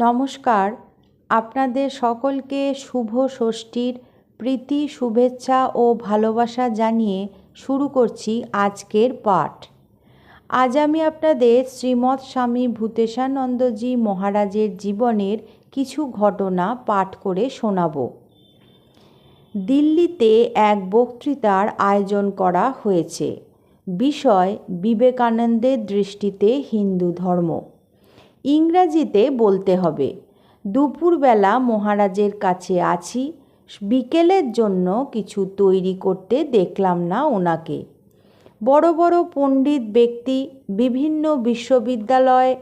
নমস্কার। আপনাদের সকলকে শুভ ষষ্ঠীর প্রীতি, শুভেচ্ছা ও ভালোবাসা জানিয়ে শুরু করছি আজকের পাঠ। আজ আমি আপনাদের শ্রীমৎ স্বামী ভূতেশানন্দজি মহারাজের জীবনের কিছু ঘটনা পাঠ করে শোনাব। দিল্লিতে এক বক্তৃতার আয়োজন করা হয়েছে। বিষয় বিবেকানন্দের দৃষ্টিতে হিন্দু ধর্ম। ইংরাজিতে বলতে হবে, দুপুরবেলা মহারাজের কাছে আছি, বিকেলের জন্য কিছু তৈরি করতে দেখলাম না ওনাকে। বড় বড় পণ্ডিত ব্যক্তি, বিভিন্ন বিশ্ববিদ্যালয়,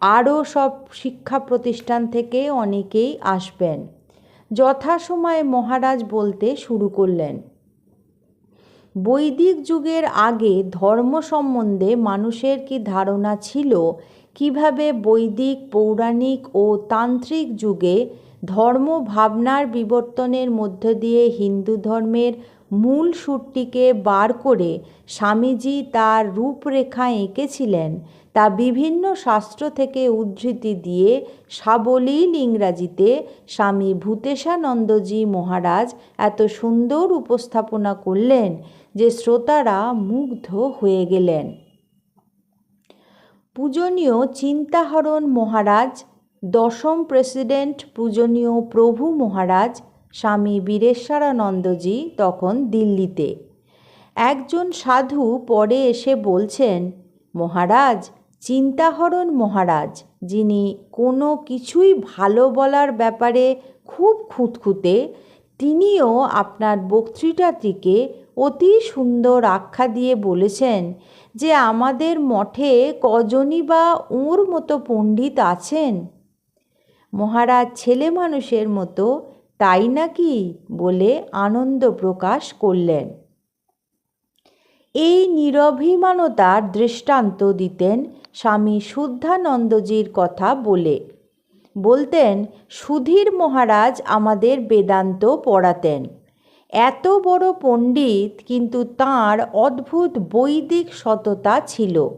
আরও সব শিক্ষা প্রতিষ্ঠান থেকে অনেকেই আসবেন। যথাসময়ে মহারাজ বলতে শুরু করলেন, বৈদিক যুগের আগে ধর্ম সম্বন্ধে মানুষের কি ধারণা ছিল কীভাবে বৈদিক, পৌরাণিক ও তান্ত্রিক যুগে ধর্ম ভাবনার বিবর্তনের মধ্য দিয়ে হিন্দু ধর্মের মূল সুরটিকে বার করে স্বামীজি তার রূপরেখা এঁকেছিলেন, তা বিভিন্ন শাস্ত্র থেকে উদ্ধৃতি দিয়ে সাবলীল ইংরাজিতে স্বামী ভূতেশানন্দজি মহারাজ এত সুন্দর উপস্থাপনা করলেন যে শ্রোতারা মুগ্ধ হয়ে গেলেন। পূজনীয় চিন্তাহরণ মহারাজ, দশম প্রেসিডেন্ট পূজনীয় প্রভু মহারাজ, স্বামী বীরেশ্বরানন্দজি তখন দিল্লিতে। একজন সাধু পরে এসে বলছেন, মহারাজ, চিন্তাহরণ মহারাজ, যিনি কোনো কিছুই ভালো বলার ব্যাপারে খুব খুঁতখুঁতে তিনিও আপনার বক্তৃতাটিকে অতি সুন্দর আখ্যা দিয়ে বলেছেন যে আমাদের মঠে কজনই বা ওর মতো পণ্ডিত আছেন। মহারাজ ছেলে মানুষের মতো তাই নাকি বলে আনন্দ প্রকাশ করলেন। এই নিরভিমানতার দৃষ্টান্ত দিতেন স্বামী শুদ্ধানন্দজির কথা বলে। বলতেন, সুধীর মহারাজ আমাদের বেদান্ত পড়াতেন। এত বড় পণ্ডিত কিন্তু তাঁর অদ্ভুত বৈদিক সততা ছিল।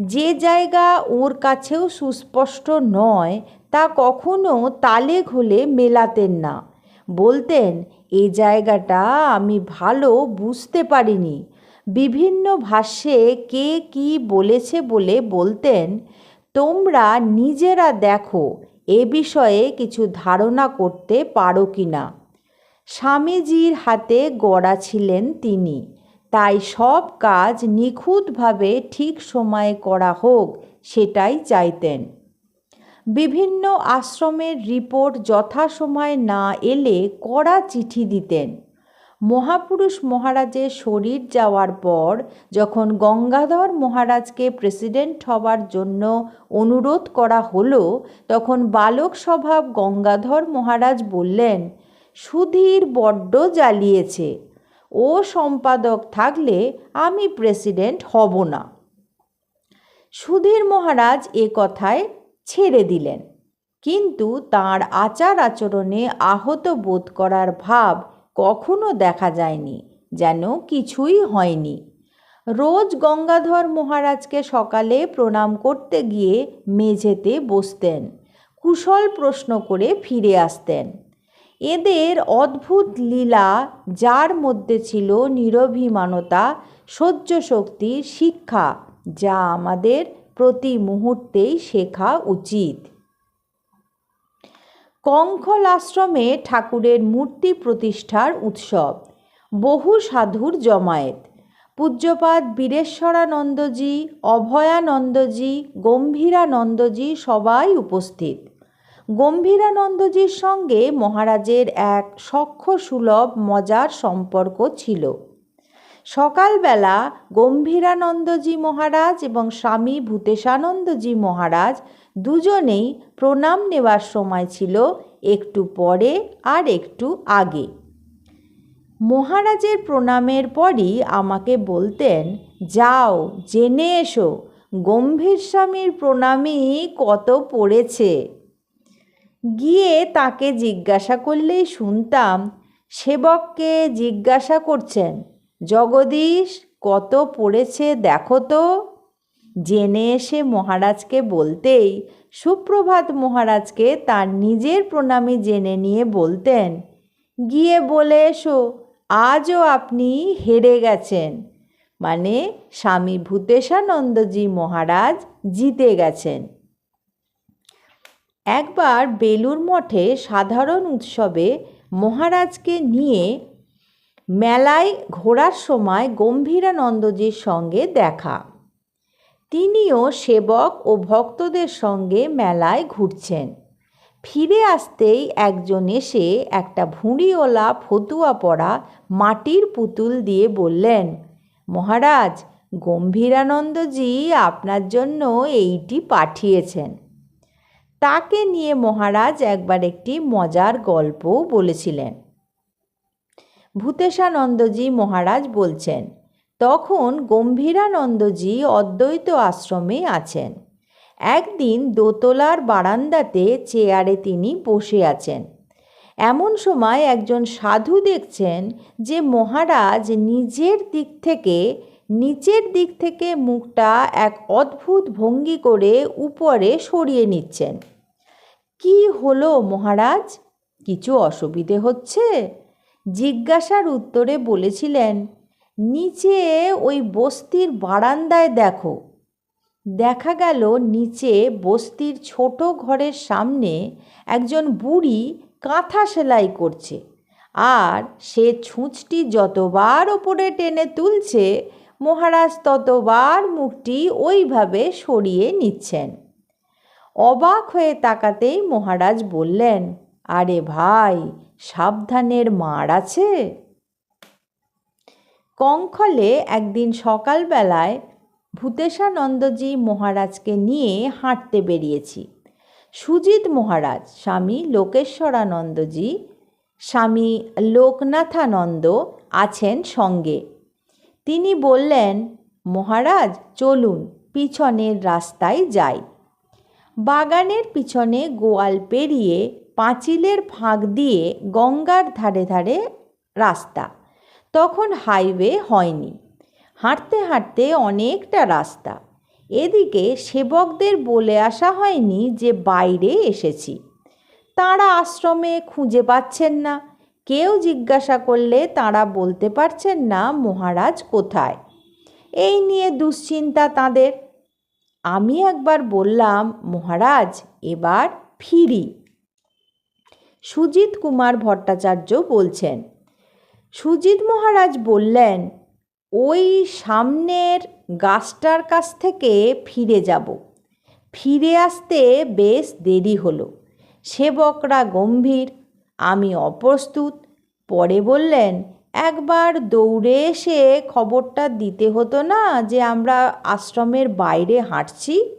যে জায়গা ওর কাছেও সুস্পষ্ট নয়, তা কখনো তালে ঘোলে মেলাতেন না। বলতেন, এ জায়গাটা আমি ভালো বুঝতে পারিনি। বিভিন্ন ভাষ্যে কে কি বলেছে বলে বলতেন, তোমরা নিজেরা দেখো এ বিষয়ে কিছু ধারণা করতে পারো কি না? স্বামীজির হাতে গড়া ছিলেন তিনি। তাই সব কাজ নিখুঁতভাবে ঠিক সময়ে করা হোক, সেটাই চাইতেন। বিভিন্ন আশ্রমের রিপোর্ট যথাসময়ে না এলে কড়া চিঠি দিতেন। মহাপুরুষ মহারাজের শরীর যাওয়ার পর যখন গঙ্গাধর মহারাজকে প্রেসিডেন্ট হবার জন্য অনুরোধ করা হলো, তখন বালক স্বভাব গঙ্গাধর মহারাজ বললেন, সুধীর বড্ড জ্বালিয়েছে। ও সম্পাদক থাকলে আমি প্রেসিডেন্ট হব না। সুধীর মহারাজ এ কথায় ছেড়ে দিলেন। কিন্তু তার আচার আচরণে আহত বোধ করার ভাব কখনো দেখা যায়নি, যেন কিছুই হয়নি। রোজ গঙ্গাধর মহারাজকে সকালে প্রণাম করতে গিয়ে মেঝেতে বসতেন, কুশল প্রশ্ন করে ফিরে আসতেন। এদের অদ্ভুত লীলা, যার মধ্যে ছিল নিরভিমানতা সহ্য শক্তি শিক্ষা, যা আমাদের প্রতি মুহূর্তেই শেখা উচিত। কঙ্খল আশ্রমে ঠাকুরের মূর্তি প্রতিষ্ঠার উৎসব। বহু সাধুর জমায়েত। পূজ্যপাদ বীরেশ্বরানন্দজি, অভয়ানন্দজি, গম্ভীরানন্দজি সবাই উপস্থিত। গম্ভীরানন্দজির সঙ্গে মহারাজের এক সখ্য সুলভ মজার সম্পর্ক ছিল। সকালবেলা গম্ভীরানন্দজি মহারাজ এবং স্বামী ভূতেশানন্দজি মহারাজ দুজনেই প্রণাম নেওয়ার সময় ছিল একটু পরে আর একটু আগে। মহারাজের প্রণামের পরই আমাকে বলতেন, যাও, জেনে এসো, গম্ভীর স্বামীর প্রণামই কত পড়েছে? গিয়ে তাকে জিজ্ঞাসা করলেই শুনতাম, সেবককে জিজ্ঞাসা করছেন? জগদীশ, কত পড়েছে দেখো তো। জেনে এসে মহারাজকে বলতেই সুপ্রভাত মহারাজকে তার নিজের প্রণামী জেনে নিয়ে বলতেন, গিয়ে বলে এসো, আজও আপনি হেরে গেছেন। মানে স্বামী ভূতেশানন্দজি মহারাজ জিতে গেছেন। একবার বেলুর মঠে সাধারণ উৎসবে মহারাজকে নিয়ে মেলায় ঘোরার সময় গম্ভীরানন্দজির সঙ্গে দেখা। তিনিও সেবক ও ভক্তদের সঙ্গে মেলায় ঘুরছেন। ফিরে আসতেই একজন এসে একটা ভুঁড়িওলা ফতুয়া পড়া মাটির পুতুল দিয়ে বললেন, মহারাজ, গম্ভীরানন্দজি আপনার জন্য এইটি পাঠিয়েছেন। তাকে নিয়ে মহারাজ একবার একটি মজার গল্পও বলেছিলেন। ভূতেশানন্দজি মহারাজ বলছেন, তখন গম্ভীরানন্দজি অদ্বৈত আশ্রমে আছেন। একদিন দোতলার বারান্দাতে চেয়ারে তিনি বসে আছেন। এমন সময় একজন সাধু দেখছেন যে মহারাজ নিজের দিক থেকে, নিচের দিক থেকে মুখটা এক অদ্ভুত ভঙ্গি করে উপরে সরিয়ে নিচ্ছেন। কি হলো মহারাজ? কিছু অসুবিধে হচ্ছে? জিজ্ঞাসার উত্তরে বলেছিলেন, নিচে ওই বস্তির বারান্দায় দেখো। দেখা গেল নিচে বস্তির ছোট ঘরের সামনে একজন বুড়ি কাঁথা সেলাই করছে আর সে ছুঁচটি যতবার ওপরে টেনে তুলছে, মহারাজ ততবার মুখটি ওইভাবে সরিয়ে নিচ্ছেন। অবাক হয়ে তাকাতেই মহারাজ বললেন, আরে ভাই সাবধানের মার আছে? কঙ্খলে একদিন সকালবেলায় ভূতেশানন্দজি মহারাজকে নিয়ে হাঁটতে বেরিয়েছি। সুজিত মহারাজ, স্বামী লোকেশ্বরানন্দজি, স্বামী লোকনাথানন্দ আছেন সঙ্গে। তিনি বললেন, মহারাজ, চলুন, পিছনের রাস্তায় যাই। বাগানের পিছনে গোয়াল পেরিয়ে পাঁচিলের ফাঁক দিয়ে গঙ্গার ধারে ধারে রাস্তা। তখন হাইওয়ে হয়নি। হাঁটতে হাঁটতে অনেকটা রাস্তা। এদিকে সেবকদের বলে আসা হয়নি যে বাইরে এসেছি। তাঁরা আশ্রমে খুঁজে পাচ্ছেন না। কেউ জিজ্ঞাসা করলে তাঁরা বলতে পারছেন না মহারাজ কোথায়। এই নিয়ে দুশ্চিন্তা তাদের। আমি একবার বললাম, মহারাজ, এবার ফিরি। সুজিত কুমার ভট্টাচার্য বলছেন, সুজিত মহারাজ বললেন, ওই সামনের গাছটার কাছ থেকে ফিরে যাব। ফিরে আসতে বেশ দেরি হলো। সেবকরা গম্ভীর, আমি অপ্রস্তুত। পরে বললেন, একবার দৌড়ে এসে খবরটা দিতে হতো না যে আমরা আশ্রমের বাইরে হাঁটছি?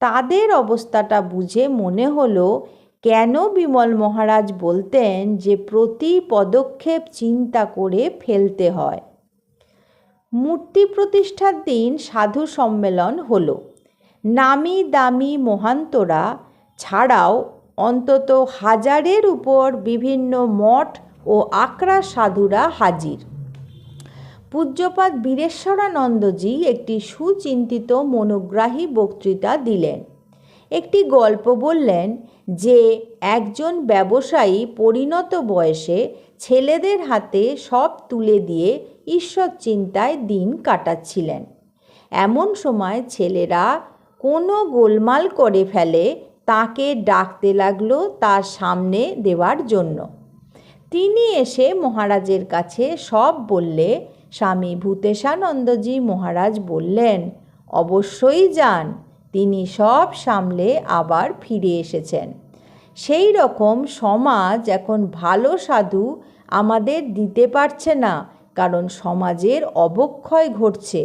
তাদের অবস্থাটা বুঝে মনে হলো কেন বিমল মহারাজ বলতেন যে প্রতি পদক্ষেপ চিন্তা করে ফেলতে হয়? মূর্তি প্রতিষ্ঠার দিন সাধু সম্মেলন হলো। নামি দামি মহান্তরা ছাড়াও অন্তত হাজারের উপর বিভিন্ন মঠ ও আকরা সাধুরা হাজির। পূজ্যপাদ বীরেশ্বরানন্দজি একটি সুচিন্তিত মনোগ্রাহী বক্তৃতা দিলেন। একটি গল্প বললেন যে একজন ব্যবসায়ী পরিণত বয়সে ছেলেদের হাতে সব তুলে দিয়ে ঈশ্বর চিন্তায় দিন কাটাচ্ছিলেন। এমন সময় ছেলেরা কোনো গোলমাল করে ফেলে, তাকে ডাকতে লাগল তার সামনে দেওয়ার জন্য। তিনি এসে মহারাজের কাছে সব বললে, স্বামী ভূতেশানন্দজি মহারাজ বললেন, অবশ্যই যান। তিনি সব সামলে আবার ফিরে এসেছেন। সেই রকম সমাজ এখন ভালো সাধু আমাদের দিতে পারছে না, কারণ সমাজের অবক্ষয় ঘটছে।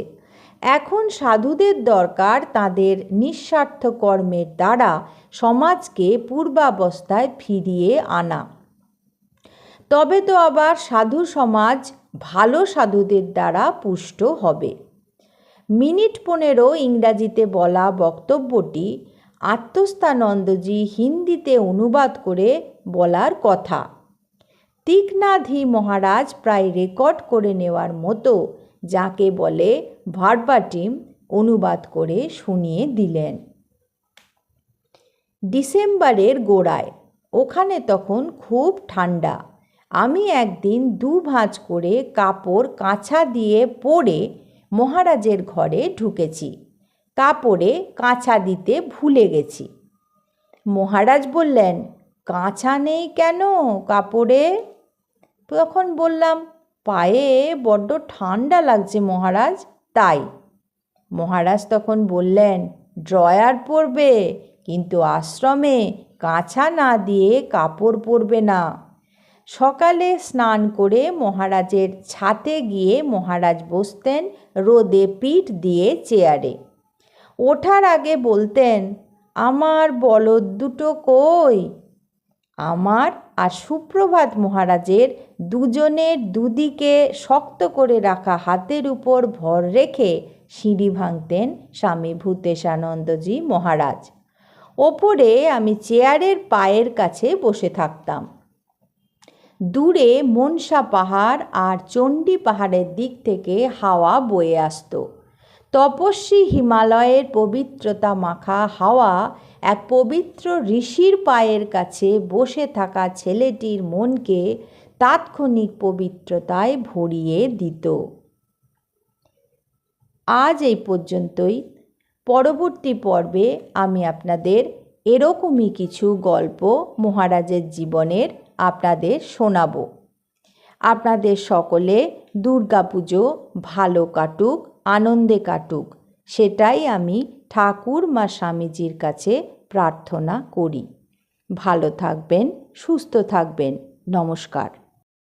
এখন সাধুদের দরকার তাদের নিঃস্বার্থ কর্মের দ্বারা সমাজকে পূর্বাবস্থায় ফিরিয়ে আনা। তবে তো আবার সাধু সমাজ ভালো সাধুদের দ্বারা পুষ্ট হবে। মিনিট পনেরো ইংরাজিতে বলা বক্তব্যটি আত্মস্থানন্দজি হিন্দিতে অনুবাদ করে বলার কথা। তীক্ষ্ণাধি মহারাজ প্রায় রেকর্ড করে নেওয়ার মতো যাকে বলে ভার্বাটিম অনুবাদ করে শুনিয়ে দিলেন। ডিসেম্বরের গোড়ায়, ওখানে তখন খুব ঠান্ডা। আমি একদিন দু ভাঁজ করে কাপড় কাঁচা দিয়ে পরে মহারাজের ঘরে ঢুকেছি। কাপড়ে কাঁচা দিতে ভুলে গেছি। মহারাজ বললেন, কাঁচা নেই কেন কাপড়ে? তখন বললাম, পায়ে বড্ড ঠান্ডা লাগছে মহারাজ, তাই। মহারাজ তখন বললেন, ড্রয়ার পরবে, কিন্তু আশ্রমে কাঁচা না দিয়ে কাপড় পরবে না। সকালে স্নান করে মহারাজের ছাতে গিয়ে মহারাজ বসতেন, রোদে পিঠ দিয়ে চেয়ারে। ওঠার আগে বলতেন, আমার বলদ দুটো কই? আমার আর সুপ্রভাত মহারাজের দুজনের দুদিকে শক্ত করে রাখা হাতের উপর ভর রেখে সিঁড়ি ভাঙতেন স্বামী ভূতেশানন্দজি মহারাজ। ওপরে আমি চেয়ারের পায়ের কাছে বসে থাকতাম। দূরে মনসা পাহাড় আর চণ্ডী পাহাড়ের দিক থেকে হাওয়া বয়ে আসতো। তপস্বী হিমালয়ের পবিত্রতা মাখা হাওয়া এক পবিত্র ঋষির পায়ের কাছে বসে থাকা ছেলেটির মনকে তাৎক্ষণিক পবিত্রতায় ভরিয়ে দিত। আজ এই পর্যন্তই। পরবর্তী পর্বে আমি আপনাদের এরকমই কিছু গল্প মহারাজের জীবনের আপনাদের শোনাব। আপনাদের সকলে দুর্গা পুজো ভালো কাটুক, আনন্দে কাটুক, সেটাই আমি ঠাকুর মা স্বামীজির কাছে প্রার্থনা করি। ভালো থাকবেন, সুস্থ থাকবেন, নমস্কার।